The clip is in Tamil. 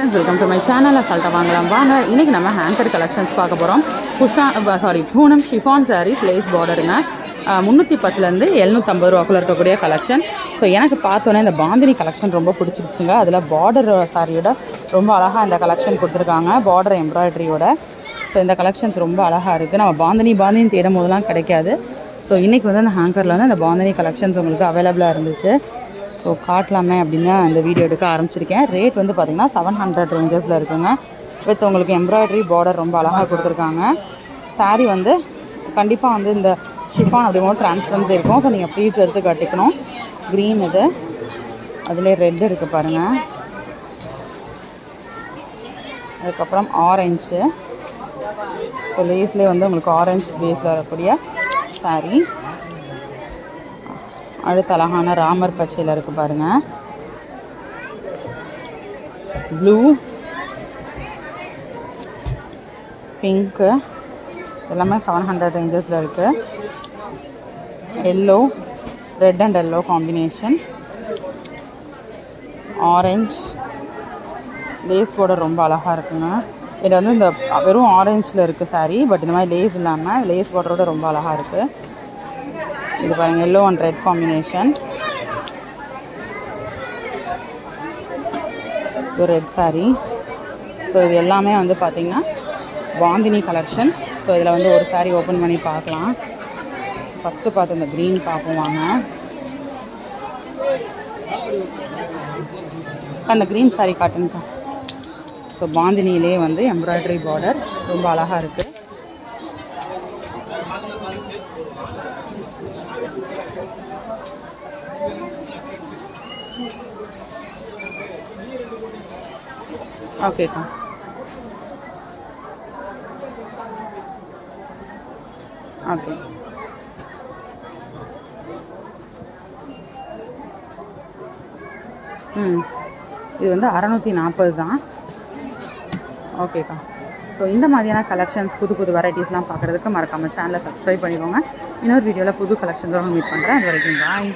Friends welcome to my channel அசால்ட்டாக வாங்கலாம் வாங்க. இன்றைக்கி நம்ம ஹேங்கர் கலெக்ஷன்ஸ் பார்க்க போகிறோம் புஷா sorry Poonam chiffon saris lace பார்டருங்க முந்நூற்றி பத்துலேருந்து எழுநூற்றம்பது ரூபாக்குள்ள இருக்கக்கூடிய கலெக்ஷன் ஸோ எனக்கு பார்த்தோன்னே இந்த பாந்தினி கலெக்ஷன் ரொம்ப பிடிச்சிருச்சுங்க. அதில் பார்டர் சாரியோட ரொம்ப அழகாக இந்த கலெக்ஷன் கொடுத்துருக்காங்க. பார்டர் எம்ப்ராய்டரியோட ஸோ இந்த கலெக்ஷன்ஸ் ரொம்ப அழகாக இருக்குது நம்ம பாந்தினி பாந்தினி தேடும் போதெல்லாம் கிடைக்காது. ஸோ இன்றைக்கி வந்து அந்த ஹேங்கரில் வந்து அந்த பாந்தினி கலெக்ஷன்ஸ் உங்களுக்கு அவைலபிளாக இருந்துச்சு. ஸோ காட்டலாமே அப்படின்னு இந்த வீடியோ எடுக்க ஆரம்பிச்சிருக்கேன். ரேட் வந்து பார்த்திங்கன்னா செவன் ஹண்ட்ரட் ரேஞ்சஸில் இருக்குங்க. வித் உங்களுக்கு எம்ப்ராய்டரி பார்டர் ரொம்ப அழகாக கொடுத்துருக்காங்க. சாரீ வந்து கண்டிப்பாக வந்து இந்த ஷிஃபான் அப்படிங்கும்போது டிரான்ஸ்பரன்சி இருக்கும். ஸோ நீங்கள் ப்ளீட்ஸ் எடுத்து கட்டிக்கணும். க்ரீன் இது. அதிலே ரெட் இருக்குது பாருங்கள் அதுக்கப்புறம் ஆரஞ்சு ஸோ லேஸ்லேயே வந்து உங்களுக்கு ஆரஞ்சு பேஸில் வரக்கூடிய சாரீ அடுத்து அழகான ராமர் பச்சையில் இருக்குது பாருங்கள் ப்ளூ பிங்க்கு எல்லாமே செவன் ஹண்ட்ரட் ரேஞ்சஸில் இருக்குது yellow red and yellow combination orange lace border ரொம்ப அழகாக இருக்குங்க. இது வந்து இந்த வெறும் ஆரஞ்சில் இருக்குது சாரீ பட் இந்த மாதிரி லேஸ் இல்லாமல் லேஸ் borderோட ரொம்ப அழகாக இருக்குது இது பாருங்கள் எல்லோ அண்ட் ரெட் காம்பினேஷன் இது ரெட் சாரீ ஸோ இது எல்லாமே வந்து பார்த்திங்கன்னா பாந்தினி கலெக்ஷன்ஸ் ஸோ இதில் வந்து ஒரு saree ஓப்பன் பண்ணி பார்க்கலாம். ஃபஸ்ட்டு பார்த்து இந்த க்ரீன் பார்ப்போம் வாங்க. அந்த க்ரீன் saree காட்டுங்கக்கா ஸோ பாந்தினியிலே வந்து எம்ப்ராய்டரி பார்டர் ரொம்ப அழகாக இருக்குது ஓகேக்கா. ஓகே. ம். இது வந்து அறநூற்றி நாற்பது தான். ஓகேக்கா. ஸோ இந்த மாதிரியான கலெக்ஷன்ஸ் புது புது வெரைட்டிஸ்லாம் பார்க்குறதுக்கு மறக்காமல் சேனலை சப்ஸ்கிரைப் பண்ணிக்கோங்க. இன்னொரு வீடியோவில் புது கலெக்ஷன்ஸோட மீட் பண்ணுறேன் அது வரைக்கும் பாய்